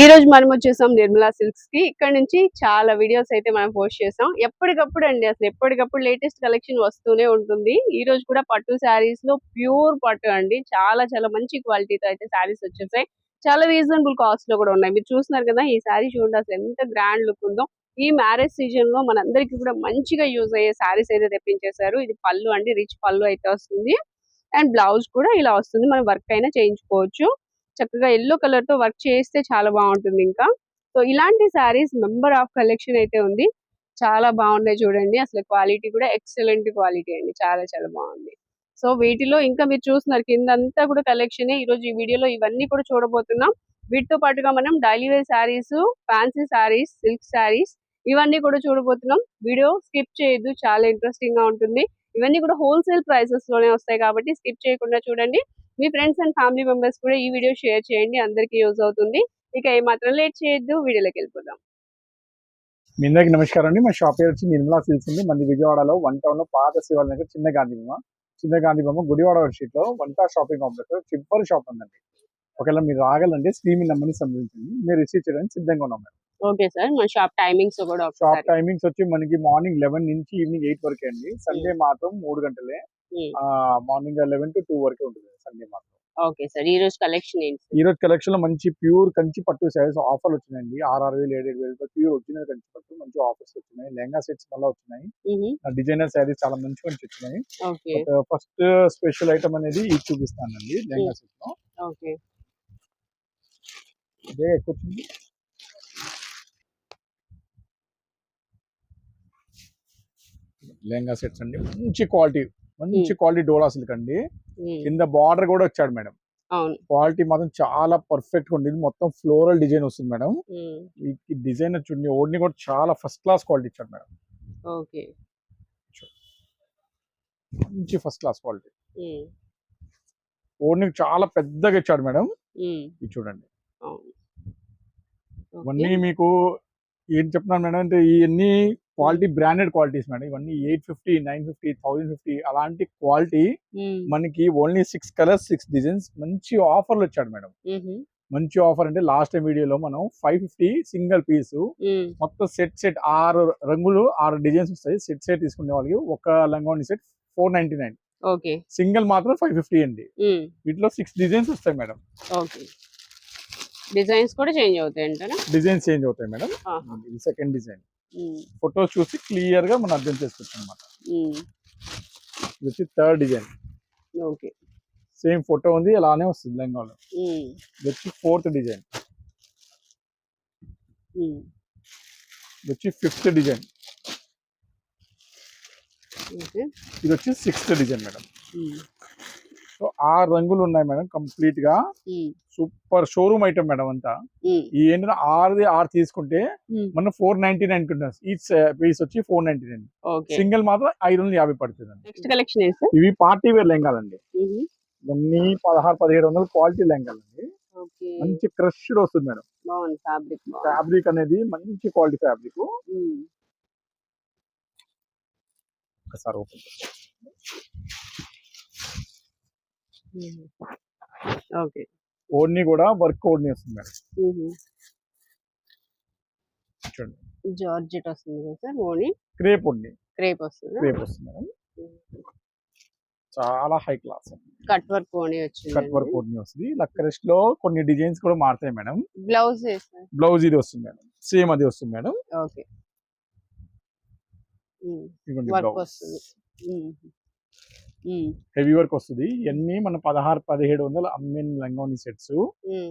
ఈ రోజు మనం వచ్చేసాం నిర్మలా సిల్క్స్కి. ఇక్కడ నుంచి చాలా వీడియోస్ అయితే మనం పోస్ట్ చేసాం. ఎప్పటికప్పుడు అండి అసలు ఎప్పటికప్పుడు లేటెస్ట్ కలెక్షన్ వస్తూనే ఉంటుంది. ఈ రోజు కూడా పట్టు శారీస్లో ప్యూర్ పట్టు అండి. చాలా చాలా మంచి క్వాలిటీతో అయితే శారీస్ వచ్చేసాయి. చాలా రీజనబుల్ కాస్ట్లో కూడా ఉన్నాయి. మీరు చూస్తున్నారు కదా ఈ శారీ చూడండి అసలు ఎంత గ్రాండ్ లుక్ ఉందో. ఈ మ్యారేజ్ సీజన్లో మనందరికీ కూడా మంచిగా యూజ్ అయ్యే శారీస్ అయితే తెప్పించేశారు. ఇది పళ్ళు అండి రిచ్ పళ్ళు అయితే వస్తుంది. అండ్ బ్లౌజ్ కూడా ఇలా వస్తుంది. మనం వర్క్ అయినా చేయించుకోవచ్చు. చక్కగా ఎల్లో కలర్తో వర్క్ చేస్తే చాలా బాగుంటుంది ఇంకా. సో ఇలాంటి శారీస్ మెంబర్ ఆఫ్ కలెక్షన్ అయితే ఉంది. చాలా బాగున్నాయి చూడండి. అసలు క్వాలిటీ కూడా ఎక్సలెంట్ క్వాలిటీ అండి. చాలా చాలా బాగుంది. సో వీటిలో ఇంకా మీరు చూస్తున్నారు కిందంతా కూడా కలెక్షన్ ఈ రోజు ఈ వీడియోలో ఇవన్నీ కూడా చూడబోతున్నాం. వీటితో పాటుగా మనం daily wear saris fancy saris silk saris ఇవన్నీ కూడా చూడబోతున్నాం. వీడియో స్కిప్ చేయొద్దు. చాలా ఇంట్రెస్టింగ్గా ఉంటుంది. ఇవన్నీ కూడా హోల్సేల్ ప్రైసెస్లోనే వస్తాయి కాబట్టి స్కిప్ చేయకుండా చూడండి. మీ ఫ్రెండ్స్ అండ్ ఫ్యామిలీ మెంబర్స్ కూడా ఈ వీడియో షేర్ చేయండి. అందరికీ యూజ్ అవుతుంది. ఇక ఏమాత్రం లేట్ చేయొద్దు. వీడియోలోకి వెళ్ళిపోదాం. మీ అందరికి నమస్కారం అండి. మా షాప్ పేరు వచ్చి నిర్మలా సిల్క్స్ ఉంది మంది విజయవాడలో వన్ టౌన్లో పాత శివాల దగ్గర చిన్న గాంధీ బొమ్మ. చిన్న గాంధీ బొమ్మ గుడివాడ లో వంట షాపింగ్ కాంప్లెక్స్ సింపుల్ షాప్ ఉందండి. ఒకవేళ మీరు రాగలంటే స్క్రీన్ నెంబర్ని సంబంధించింది మీరు రిసీవ్ చేయడానికి సిద్ధంగా ఉన్నాం మేడం. ఓకే సార్ మన షాప్ టైమింగ్స్ కూడా షాప్ టైమింగ్స్ వచ్చి మనకి మార్నింగ్ లెవెన్ నుంచి ఈవినింగ్ ఎయిట్ వరకే అండి. సండే మాత్రం మూడు గంటలే. మార్నింగ్ లెవెన్ టు టూ వరకే ఉంటుంది సండే మాత్రం. Okay sir. ఈ రోజు కలెక్షన్ ఏంటి ఈ రోజు కలెక్షన్లో మంచి ప్యూర్ కంచి పట్టు శారీస్ ఆఫర్లు వచ్చినాయండి. ఆరు ఆరు వేలు ఏడు ఏడు వేలు ప్యూర్ ఒరిజినల్ కంచి పట్టు మంచి ఆఫర్స్ వచ్చినాయి. లెహంగా సెట్స్ వల్ల వచ్చినాయి. డిజైనర్ శారీస్ చాలా మంచి మంచి వచ్చినాయి. ఓకే. ఫస్ట్ స్పెషల్ ఐటమ్ అనేది ఇది చూపిస్తానండి లెహంగా సెట్లో ఓకే. ఇదే ఎక్కువ లెహంగా సెట్స్ అండి. మంచి క్వాలిటీ. మంచి క్వాలిటీ డోలా సిల్క్ అండి కింద బార్డర్ కూడా వచ్చాడు మేడం. క్వాలిటీ మాత్రం చాలా పర్ఫెక్ట్గా ఉంది మొత్తం ఫ్లోరల్ డిజైన్ వస్తుంది మేడం. ఈ డిజైన్ చూడండి ఓడిని కూడా చాలా ఫస్ట్ క్లాస్ క్వాలిటీ ఇచ్చాడు మేడం. ఓకే. మంచి ఫస్ట్ క్లాస్ క్వాలిటీ. ఓడిని చాలా పెద్దగా ఇచ్చాడు మేడం. ఇది చూడండి. ఇవన్నీ. మీకు ఏం చెప్తున్నాను మేడం అంటే ఇవన్నీ క్వాలిటీ బ్రాండెడ్ క్వాలిటీస్ మేడం. ఇవన్నీ eight fifty nine fifty thousand fifty అలాంటి క్వాలిటీ మనకి only six colours six designs మంచి ఆఫర్లు వచ్చాడు మేడం. మంచి ఆఫర్ అంటే లాస్ట్ టైం వీడియోలో మనం ఫైవ్ ఫిఫ్టీ సింగిల్ పీస్ మొత్తం సెట్ సెట్ ఆరు రంగులు ఆరు డిజైన్స్ వస్తాయి. సెట్ సెట్ తీసుకునే వాళ్ళకి ఒక లంగాని set four ninety nine. Okay. Single మాత్రం ఫైవ్ ఫిఫ్టీ అండి. వీటిలో సిక్స్ డిజైన్స్ వస్తాయి మేడం. ఓకే. డిజైన్స్ కూడా చేంజ్ అవుతాయి డిజైన్స్ చేంజ్ అవుతాయి మేడం. Second design. ఫొటోస్ చూసి క్లియర్గా మనం అర్థం చేసుకోవచ్చు అనమాట ఇది వచ్చి third design okay. Same photo ఉంది అలానే వస్తుంది లెంగాలో. ఇది వచ్చి ఫోర్త్ డిజైన్ ఇది వచ్చి ఫిఫ్త్ డిజైన్ ఇది వచ్చి సిక్స్త్ డిజైన్ మేడం సో ఆరు రంగులు ఉన్నాయి మేడం కంప్లీట్గా సూపర్ షోరూమ్ ఐటమ్ మేడం అంతా. ఈ ఏంటంటే ఆరుది ఆరు తీసుకుంటే మనం ఫోర్ నైన్టీ నైన్ ఉంటుంది ఈచ్ పీస్ వచ్చి ఫోర్ నైన్టీ నైన్. సింగిల్ మాత్రం ఐదు వందల యాభై పడుతుంది ఇవి పార్టీ వేర్ లెంగాలండి. ఇవన్నీ పదహారు పదిహేడు వందల క్వాలిటీ లెంగాలండి. మంచి క్రష్డ్ వస్తుంది మేడం. ఫ్యాబ్రిక్ అనేది మంచి క్వాలిటీ ఫ్యాబ్రిక్. ఒకసారి ఓపెన్ ఓకే. ఓడ్ని కూడా వర్క్ ఓడ్ని వస్తుంది మేడం. చూడండి. జార్జెట్ వస్తుంది కదా సార్ ఓని క్రేప్ ఓడ్ని. క్రేప్ వస్తుంది? క్రేప్ వస్తుంది మేడం. చాలా హై క్లాస్ కట్ వర్క్ ఓని వచ్చింది కట్ వర్క్ ఓడ్ని వస్తుంది. క్రష్లో కొన్ని డిజైన్స్ కూడా మారుతాయి మేడం. బ్లౌజ్ బ్లౌజ్ ఇది వస్తుంది మేడం. సేమ్ అది వస్తుంది మేడం. ఓకే. వర్క్ వస్తుంది. హెవీ వర్క్ వస్తుంది. ఇవన్నీ మన పదహారు పదిహేడు వందలు అమ్మిన లంగోని సెట్స్.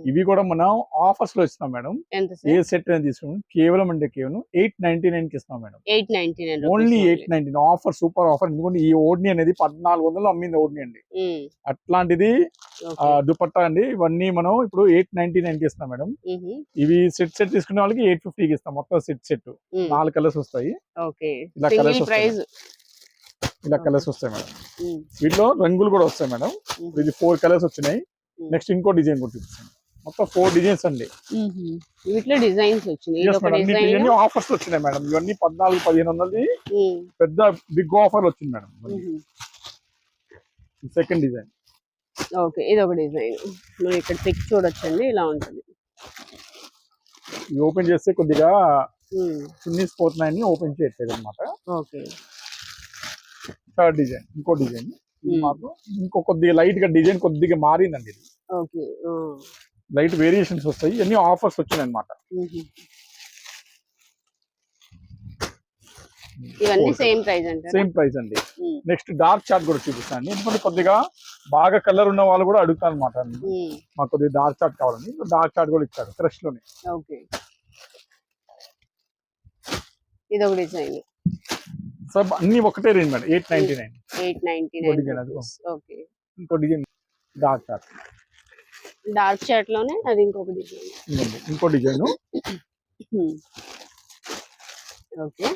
ఇవి కూడా మనం ఆఫర్స్లో ఇస్తాం మేడం ఏ సెట్ అనేది తీసుకున్నాం కేవలం అంటే కేవలం ఎయిట్ నైన్టీ నైన్కి ఇస్తాం madam. Eight ninety nine only eight ninety offer super offer. ఎందుకంటే ఈ ఓడ్ని అనేది పద్నాలుగు వందలు అమ్మింది ఓడ్ని అండి. అట్లాంటిది దుపట్టా అండి. ఇవన్నీ మనం ఇప్పుడు ఎయిట్ నైన్టీ నైన్కి ఇస్తాం మేడం ఇవి సెట్ సెట్ తీసుకునే వాళ్ళకి ఎయిట్ ఫిఫ్టీకి ఇస్తాం. మొత్తం సెట్ సెట్. నాలుగు కలర్స్ వస్తాయి. ఓకే. ఇలా కలర్స్ ప్రైస్ ఇలా కలర్స్ వస్తాయి మేడం. వీటిలో రంగులు కూడా వస్తాయి మేడం. ఇది ఫోర్ కలర్స్ వచ్చినాయి. నెక్స్ట్ ఇంకో డిజైన్ కూడా చూపిస్తాను. మొత్తం ఫోర్ డిజైన్స్ అండి. వీటిలో డిజైన్స్ వచ్చినాయి. ఆఫర్స్ వచ్చినాయి మేడం. ఇవన్నీ పద్నాలుగు పదిహేను వందలది పెద్ద బిగ్ ఆఫర్ వచ్చింది మేడం. సెకండ్ డిజైన్ ఓకే ఇది ఒక డిజైన్. మనం ఇక్కడ పిక్ చూడొచ్చండి ఇలా ఉంటుంది. ఓపెన్ చేస్తే కొద్దిగా చున్నీస్ పోతున్నాయని ఓపెన్ చేయట్లేదు అనమాట ఓకే. థర్డ్ డిజైన్ ఇంకో డిజైన్ Hmm. మాత్రం ఇంకో కొద్దిగా లైట్గా డిజైన్ కొద్దిగా మారిందండి ఇది. లైట్ వేరియేషన్స్ వస్తాయి అన్ని ఆఫర్స్ వచ్చినాయి అనమాట సేమ్ ప్రైస్ అంటారు సేమ్ ప్రైస్ అండి. నెక్స్ట్ డార్క్ చార్ట్ కూడా చూపిస్తాను. ఎందుకంటే కొద్దిగా బాగా కలర్ ఉన్న వాళ్ళు కూడా అడుగుతారు అనమాట మాకు కొద్దిగా డార్క్ చార్ట్ కావాలని డార్క్ చార్ట్ కూడా ఇచ్చారు ఫ్రెష్లోనే. ఓకే. ఇది ఒక డిజైన్ సో అన్ని ఒకటే range madam. Eight ninety nine. Eight ninety అది. ఓకే ఇంకో డిజైన్ డార్క్ చార్ట్ డార్క్ షర్ట్లోనే అది ఇంకొక డిజైన్. ఇంకో డిజైన్. ఓకే.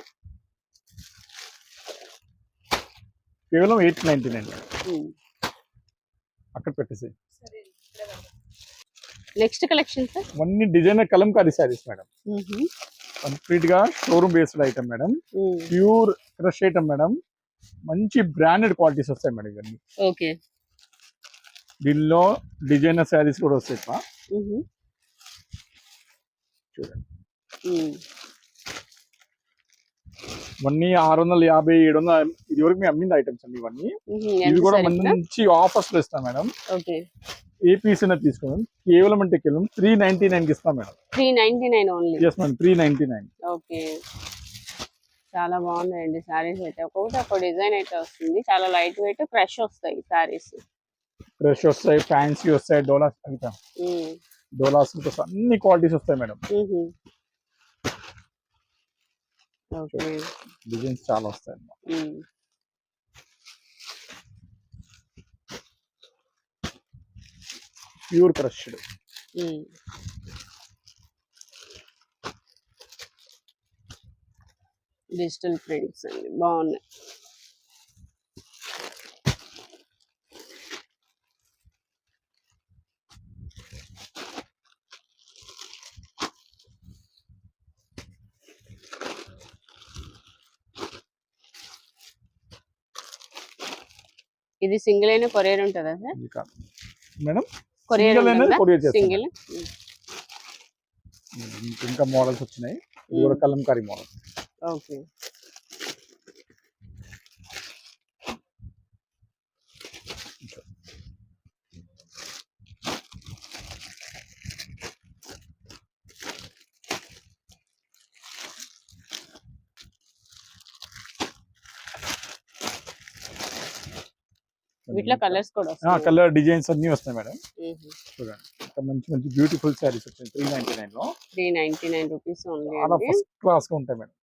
కేవలం ఎయిట్ నైన్టీ నైన్. అక్కడ పెట్టేసి నెక్స్ట్ కలెక్షన్ సార్ అన్ని డిజైనర్ కలంకారీ శారీస్ మేడం. కంప్లీట్గా showroom based item madam. Pure crush item madam. మంచి బ్రాండెడ్ క్వాలిటీస్ వస్తాయి మేడం ఇవన్నీ. ఓకే. దీనిలో డిజైనర్ శారీస్ కూడా వస్తాయి చూడండి. ఇవన్నీ ఆరు వందల యాభై ఏడు వందల ఇది వరకు మేము అమ్మింది ఐటమ్స్ అండి ఇవన్నీ. ఇవి కూడా మంచి ఆఫర్స్లో ఇస్తాం మేడం. ఏ పీస్ అయినా తీసుకోండి. కేవలం అంటే కేవలం త్రీ నైన్టీ నైన్కి ఇస్తాం madam. Three ninety nine only yes madam three ninety nine okay చాలా బాగున్నాయండి శారీస్ అయితే. ఒక్కొక్కటి ఒక డిజైన్ అయితే వస్తుంది. చాలా లైట్ వెయిట్ ఫ్రెష్ వస్తాయి శారీస్ ఫ్రెష్ వస్తాయి ఫ్యాన్సీ వస్తాయి డోలాస్ అయితే డోలాస్ అన్ని క్వాలిటీస్ వస్తాయి మేడం. డిజైన్స్ చాలా వస్తాయి ప్యూర్ క్రష్డ్. డిజిటల్ ప్రింట్స్ అండి బాగున్నాయి. ఇది సింగిల్ అయినా కొరియర్ ఉంటుందా సార్? ఇది కాదు మేడం కొరియర్. సింగిల్ ఇంకా మోడల్స్ వచ్చినాయి. ఇది కూడా కలంకారీ మోడల్ ఓకే. వీటిలో కలర్స్ కూడా కలర్ డిజైన్స్ అన్ని వస్తాయి మేడం. చూడండి. మంచి మంచి బ్యూటిఫుల్ శారీస్ వచ్చాయి. త్రీ నైన్టీ నైన్లో. త్రీ నైన్టీ నైన్ రూపీస్ చాలా ఫస్ట్ క్లాస్గా ఉంటాయి మేడం.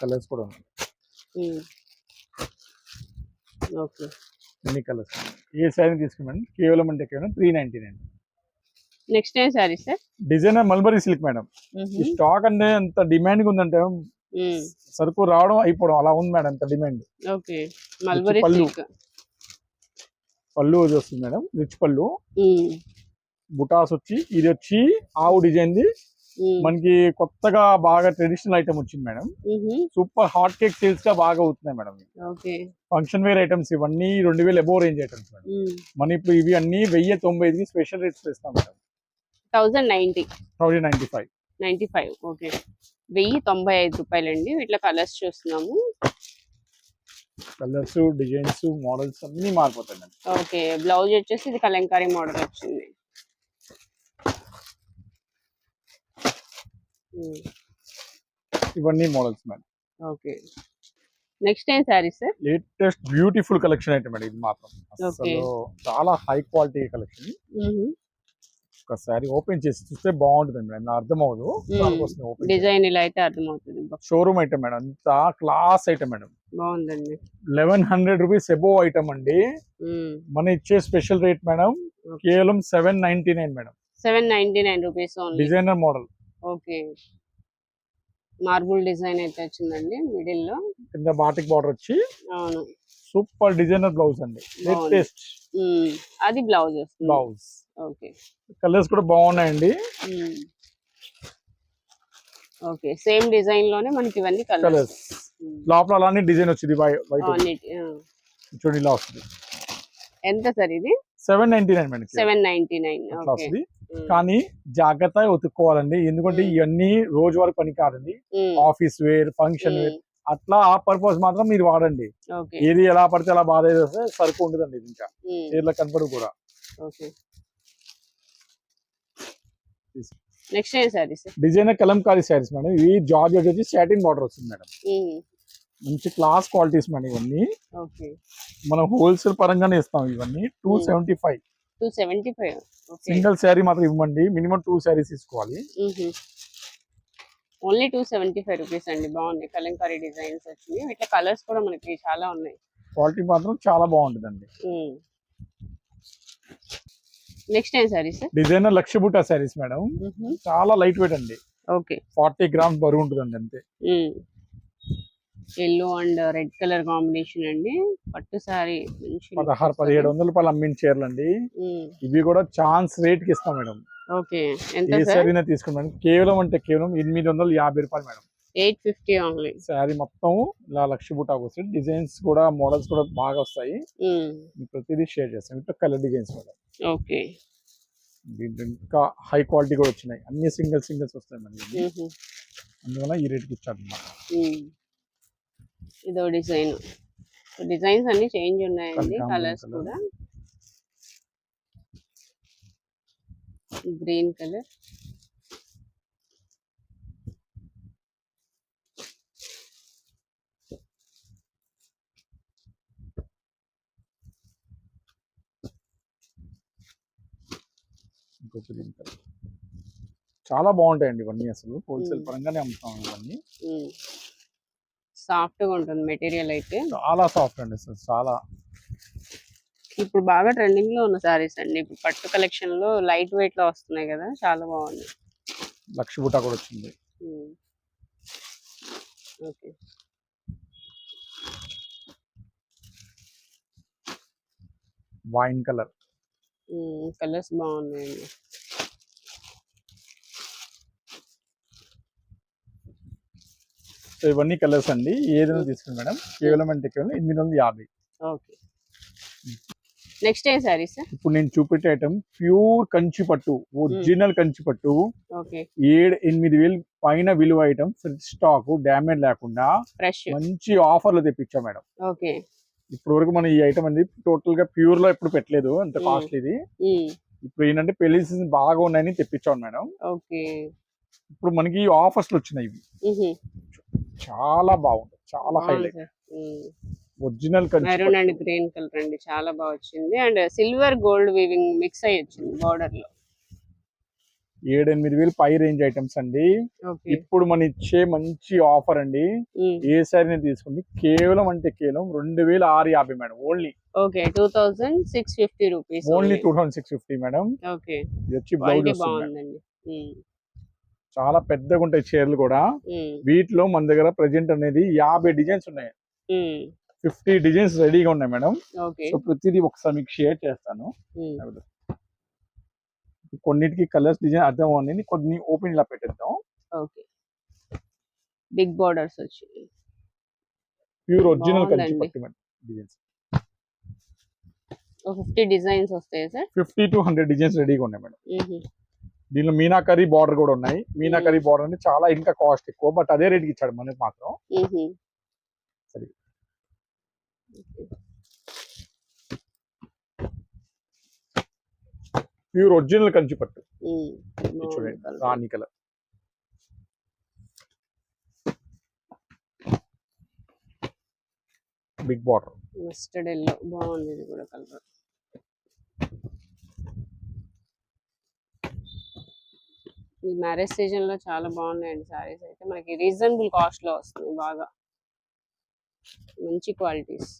కలర్స్ కూడా ఉన్నాయి. ఎన్ని కలర్స్? ఏ శారీ తీసుకున్నాం కేవలం అంటే కేవలం త్రీ నైన్టీ నైన్. నెక్స్ట్ ఏం sari sir? Designer mulberry silk madam. ఈ స్టాక్ అంటే ఎంత డిమాండ్ ఉందంటే సరుకు రావడం అయిపోవడం అలా ఉంది మేడం ఎంత డిమాండ్ ఓకే. మల్బరీ పళ్ళు. పళ్ళు వస్తుంది మేడం రిచ్ పళ్ళు. బుటాస్ వచ్చి ఇది వచ్చి ఆవు డిజైన్ ది మనకి కొత్తగా బాగా ట్రెడిషనల్ ఐటమ్ వచ్చింది మేడం. సూపర్ హాట్ కేక్ సేల్స్గా బాగా అవుతున్నాయి madam. Okay. Function wear items ఇవన్నీ రెండు వేలు ఎబో రేంజ్ ఐటమ్స్ మేడం. మన ఇప్పుడు ఇవి అన్ని వెయ్యి తొంభై ఐదుకి స్పెషల్ రేట్స్ ఇస్తాం madam. Ninety thousand ninety five ninety five okay వెయ్యి తొంభై ఐదు రూపాయలండి. వీటిలో కలర్స్ చూస్తున్నాము. కలర్స్ డిజైన్స్ మోడల్స్ అన్ని మారిపోతాయి ఓకే బ్లౌజ్ వచ్చేసి ఇది కలంకారీ మోడల్ వచ్చింది. ఇవన్నీ మోడల్స్ మేడం. ఓకే. నెక్స్ట్ ఏం sari sir? Latest beautiful collection item madam ఇది మాత్రం. అసలు చాలా హై క్వాలిటీ కలెక్షన్. ఒకసారి ఓపెన్ చేసి చూస్తే బాగుంటుంది మేడం. అర్థం అవ్వదు డిజైన్ ఇలా అయితే అర్థమవుతుంది. Showroom item madam. అంత క్లాస్ ఐటమ్ మేడం. బాగుందండి. Eleven hundred rupees above item అండి. మన ఇచ్చే స్పెషల్ రేట్ మేడం కేవలం seven ninety nine madam. Seven ninety nine rupees designer model. Okay. Marble design అయితే వచ్చిందండి మిడిల్లో కింద బాటిక్ బార్డర్ వచ్చి అవును. సూపర్ డిజైనర్ బ్లౌజ్ అండి. లేటెస్ట్ అది బ్లౌజ్ బ్లౌజ్. ఓకే. కలర్స్ కూడా బాగున్నాయండి. ఓకే. సేమ్ డిజైన్లోనే మనకి ఇవన్నీ కలర్స్. లోపల అలానే డిజైన్ వచ్చింది వైట్ చూడండి ఇలా వస్తుంది. ఎంత సార్ ఇది? సెవెన్ నైన్టీ నైన్ మనకి. Seven ninety nine. కానీ జాగ్రత్తగా ఉతుక్కోవాలండి. ఎందుకంటే. ఇవన్నీ రోజు వరకు పని కాదండి. ఆఫీస్ వేర్ ఫంక్షన్ వేర్ అట్లా ఆ పర్పస్ మాత్రం మీరు వాడండి. ఏది ఎలా పడితే అలా బాధ చేస్తే సరుకు ఉండదండి ఇంకా. చీరలో కనపడు కూడా. Next saris designer kalamkari saris madam. ఇవి జార్జ్ వచ్చి సాటిన్ బార్డర్ వస్తుంది మేడం. మంచి క్లాస్ క్వాలిటీస్ మేడం ఇవన్నీ. మనం హోల్సేల్ పరంగానే ఇస్తాం ఇవన్నీ. Two seventy five. Two seventy five. Single sari మాత్రం ఇవ్వండి. మినిమం టూ శారీస్ తీసుకోవాలి. Only two seventy five rupees అండి. బాగున్నాయి. కలంకారీ డిజైన్స్ వచ్చినాయి. ఇట్లా కలర్స్ కూడా మనకి చాలా ఉన్నాయి. క్వాలిటీ మాత్రం చాలా బాగుంటుందండి. నెక్స్ట్ ఏం సారీస్ డిజైనర్ లక్ష బుట్టా శారీస్ మేడం. చాలా లైట్ వెయిట్ అండి. ఓకే ఫార్టీ గ్రామ్స్ బరువు ఉంటుందండి అంతే. Yellow and red colour combination అండి. పట్టు సారీ పదహారు పదిహేడు వందల రూపాయలు అమ్మిన చీరలు అండి ఇవి కూడా ఛాన్స్ రేట్కి ఇస్తాం మేడం. ఓకే. ఎంత తీసుకుంటాం కేవలం అంటే కేవలం ఎనిమిది వందల యాభై రూపాయలు madam. Eight fifty only. Sari మొత్తం ఇలా లక్ష బుటాకు వస్తుంది. డిజైన్స్ కూడా మోడల్స్ కూడా బాగా వస్తాయి. ప్రతిదీ షేర్ చేస్తాం. ఇట్లా కలర్ డిజైన్స్ మేడం. ఓకే. దీంట్లో ఇంకా హై క్వాలిటీ కూడా వచ్చినాయి. అన్ని సింగిల్ సింగిల్స్ వస్తాయి మేడం. అందువల్ల ఈ రేట్కి ఇచ్చారు అన్నమాట. ఇదో డిజైన్. డిజైన్స్ అన్ని చేంజ్ ఉన్నాయండి కలర్స్. కూడా. Green colour. ఇంకో గ్రీన్ కలర్. చాలా బాగుంటాయండి ఇవన్నీ అసలు. హోల్సేల్. పరంగానే అమ్ముతాం ఇవన్నీ. సాఫ్ట్గా ఉంటుంది మెటీరియల్ అయితే. చాలా సాఫ్ట్ అండి అసలు చాలా. ఇప్పుడు బాగా ట్రెండింగ్లో ఉన్న సారీస్ అండి. ఇప్పుడు పట్టు కలెక్షన్లో లైట్ వెయిట్లో వస్తున్నాయి కదా చాలా బాగుంది. లక్ష బుటా కూడా వచ్చింది. ఓకే. Wine colour. కలర్స్ బాగున్నాయండి. సో ఇవన్నీ కలర్స్ అండి. ఏదైనా తీసుకుని మేడం. కేవలం అంటే కేవలం ఎనిమిది వందల యాభై. ఓకే. నెక్స్ట్ ఏం సారీస్ ఇప్పుడు నేను చూపెట్టే ఐటమ్ ప్యూర్ కంచి పట్టు ఒరిజినల్ కంచి పట్టు. ఏడు ఎనిమిది వేలు పైన విలువ ఐటమ్. స్టాక్ డ్యామేజ్ లేకుండా మంచి ఆఫర్లు తెప్పించాం మేడం. ఓకే. ఇప్పుడు వరకు మనం ఈ ఐటమ్ అనేది టోటల్గా ప్యూర్లో ఎప్పుడు పెట్టలేదు. అంత. కాస్ట్లీ ఇది ఇప్పుడు ఏంటంటే పెళ్ళి సీజన్ బాగా ఉన్నాయని తెప్పించాం మేడం. ఓకే. ఇప్పుడు మనకి ఆఫర్స్ వచ్చినాయి ఇవి. చాలా బాగుంది చాలా highlight. Original maroon and green colour అండి. చాలా బాగా వచ్చింది. And silver gold weaving mix అయ్యి వచ్చింది బార్డర్లో. ఏడు ఎనిమిది వేలు పై రేంజ్ ఐటమ్స్ అండి. ఇప్పుడు మన ఇచ్చే మంచి ఆఫర్ అండి. ఏ సారీని తీసుకుంటే కేవలం అంటే కేవలం రెండు వేల ఆరు యాభై madam only. Okay two thousand six fifty rupees only two thousand six fifty madam. Okay. ఇది వచ్చి బ్లౌజ్. బాగుందండి. చాలా పెద్దగా ఉంటాయి చీరలు కూడా. వీటిలో మన దగ్గర ప్రజెంట్ అనేది యాభై డిజైన్స్ ఉన్నాయి. ఫిఫ్టీ డిజైన్స్ రెడీగా ఉన్నాయి మేడం. ఓకే. సో ప్రతిదీ ఒకసారి మీకు షేర్ చేస్తాను. కొన్నిటికి కలర్స్ డిజైన్ అర్థం అవ్వండి కొన్ని ఓపెన్ ఇలా పెట్టేద్దాం. ఓకే. బిగ్ బార్డర్స్ వచ్చి pure original Kanchi designs. Fifty designs వస్తాయి sir? Fifty to hundred designs రెడీగా ఉన్నాయి మేడం. దీనిలో మీనాకరీ బార్డర్ కూడా ఉన్నాయి. మీనాకరీ బార్డర్ అంటే చాలా ఇంకా కాస్ట్ ఎక్కువ బట్ అదే రేట్కి ఇచ్చాడు మనకి మాత్రం. సరే. ప్యూర్ ఒరిజినల్ కంచి పట్టు. ఇది చూడండి రాణి colour. Big border mustard yellow బాగుంది ఇది కూడా కలర్. ఈ మ్యారేజ్ సీజన్లో చాలా బాగున్నాయండి సారీస్ అయితే. మనకి రీజనబుల్ కాస్ట్లో వస్తుంది బాగా. మంచి క్వాలిటీస్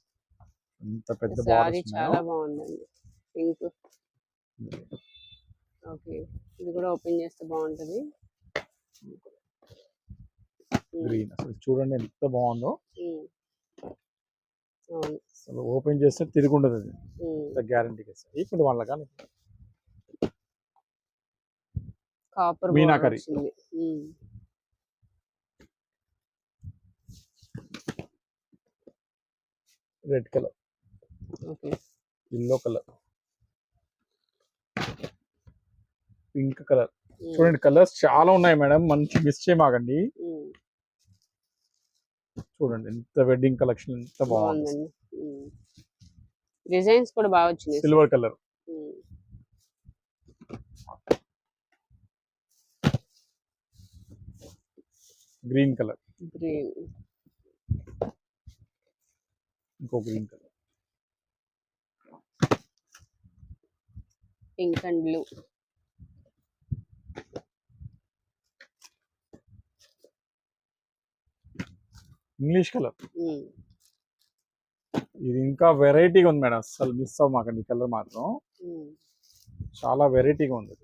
సారీ చాలా బాగుందండి. పింక్. ఓకే. ఇది కూడా ఓపెన్ చేస్తే బాగుంటది. గ్రీన్ అసలు చూడండి ఎంత బాగుందో. అసలు ఓపెన్ చేస్తే తిరుగుండదు అది. ఉమ్. గ్యారంటీకి ఇస్తాను ఇప్పుడు వాళ్ళ కానీ కాపర్ మీనాకరి. వచ్చింది. Red colour. Okay. Yellow colour. Pink colour. చూడండి కలర్స్ చాలా ఉన్నాయి మేడం. మంచి మిస్ చేయమాకండి. ఉమ్. చూడండి ఎంత వెడ్డింగ్ కలెక్షన్ ఎంత బాగుంది. డిజైన్స్ కూడా బాగా వచ్చినాయి. Silver colour. Green colour. Green. ఇంకో green colour. Pink and blue. English colour. ఇది ఇంకా వెరైటీగా ఉంది మేడం. అసలు మిస్ అవ్వమాకండి ఈ కలర్ మాత్రం. చాలా వెరైటీగా ఉంది.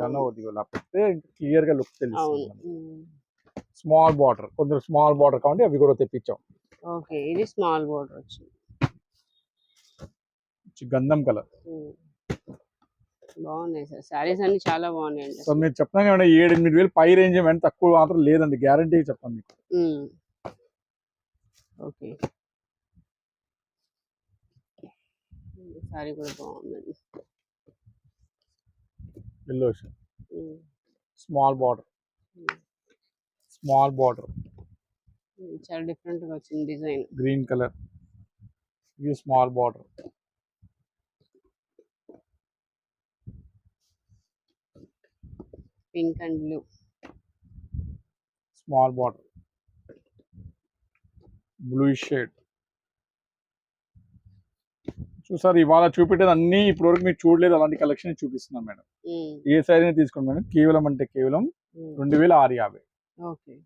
దాన్ని కొద్దిగా ఇలా పెడితే క్లియర్గా లుక్ తెలుస్తుంది స్మాల్ బార్డర్ కొంచెం స్మాల్ బార్డర్ కాబట్టి అవి కూడా తెప్పించాం. ఓకే ఇది స్మాల్ బోర్డర్ వచ్చింది. గంధం కలర్. బాగున్నాయి సార్. శారీస్ అన్ని చాలా బాగున్నాయండి సో మీరు చెప్తాను ఏమన్నా ఏడు ఎనిమిది వేలు పై రేంజ్ ఏమైనా తక్కువ మాత్రం లేదండి గ్యారంటీ చెప్తాను మీకు. ఓకే. సారీ కూడా బాగుందండి. Yellow um. Small border. Small border. చాలా డిఫరెంట్గా వచ్చింది డిజైన్. Green colour. ఇది small border. Pink and blue. Small border. Blue shade. చూసారు ఇవాళ చూపెట్టేది అన్ని ఇప్పటివరకు మీరు చూడలేదు. అలాంటి కలెక్షన్ చూపిస్తున్నాం మేడం. ఏ సైజ్ అయినా తీసుకోండి మేడం? కేవలం అంటే కేవలం రెండు వేల ఆరు యాభై. Okay.